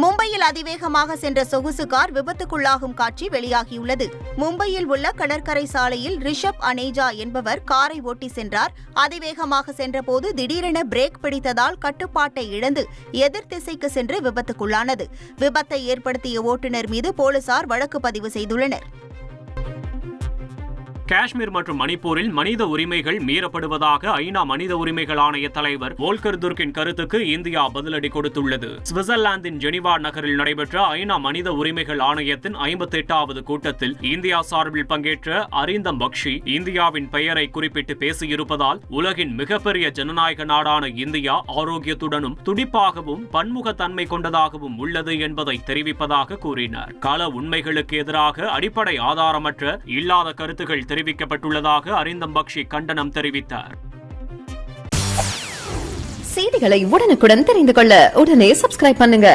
மும்பையில் அதிவேகமாக சென்ற சொகுசு கார் விபத்துக்குள்ளாகும் காட்சி வெளியாகியுள்ளது. மும்பையில் உள்ள கடற்கரை சாலையில் ரிஷப் அனேஜா என்பவர் காரை ஓட்டி சென்றார். அதிவேகமாக சென்றபோது திடீரென பிரேக் பிடித்ததால் கட்டுப்பாட்டை இழந்து எதிர் திசைக்கு சென்று விபத்துக்குள்ளானது. விபத்தை ஏற்படுத்திய ஓட்டுநர் மீது போலீசார் வழக்கு பதிவு செய்துள்ளனர். காஷ்மீர் மற்றும் மணிப்பூரில் மனித உரிமைகள் மீறப்படுவதாக ஐநா மனித உரிமைகள் ஆணைய தலைவர் வோல்கர் துர்க்கின் கருத்துக்கு இந்தியா பதிலடி கொடுத்துள்ளது. சுவிட்சர்லாந்தின் ஜெனிவா நகரில் நடைபெற்ற ஐநா மனித உரிமைகள் ஆணையத்தின் ஐம்பத்தி எட்டாவது கூட்டத்தில் இந்தியா சார்பில் பங்கேற்ற அரிந்தம் பக்ஷி இந்தியாவின் பெயரை குறிப்பிட்டு பேசியிருப்பதால் உலகின் மிகப்பெரிய ஜனநாயக நாடான இந்தியா ஆரோக்கியத்துடனும் துடிப்பாகவும் பன்முகத்தன்மை கொண்டதாகவும் உள்ளது என்பதை தெரிவிப்பதாக கூறினார். கள உண்மைகளுக்கு எதிராக அடிப்படை ஆதாரமற்ற இல்லாத கருத்துகள் தெரிவிக்கப்பட்டுள்ளதாக அரிந்தம் பக்ஷி கண்டனம் தெரிவித்தார். செய்திகளை உடனுக்குடன் தெரிந்து கொள்ள உடனே சப்ஸ்கிரைப் பண்ணுங்க.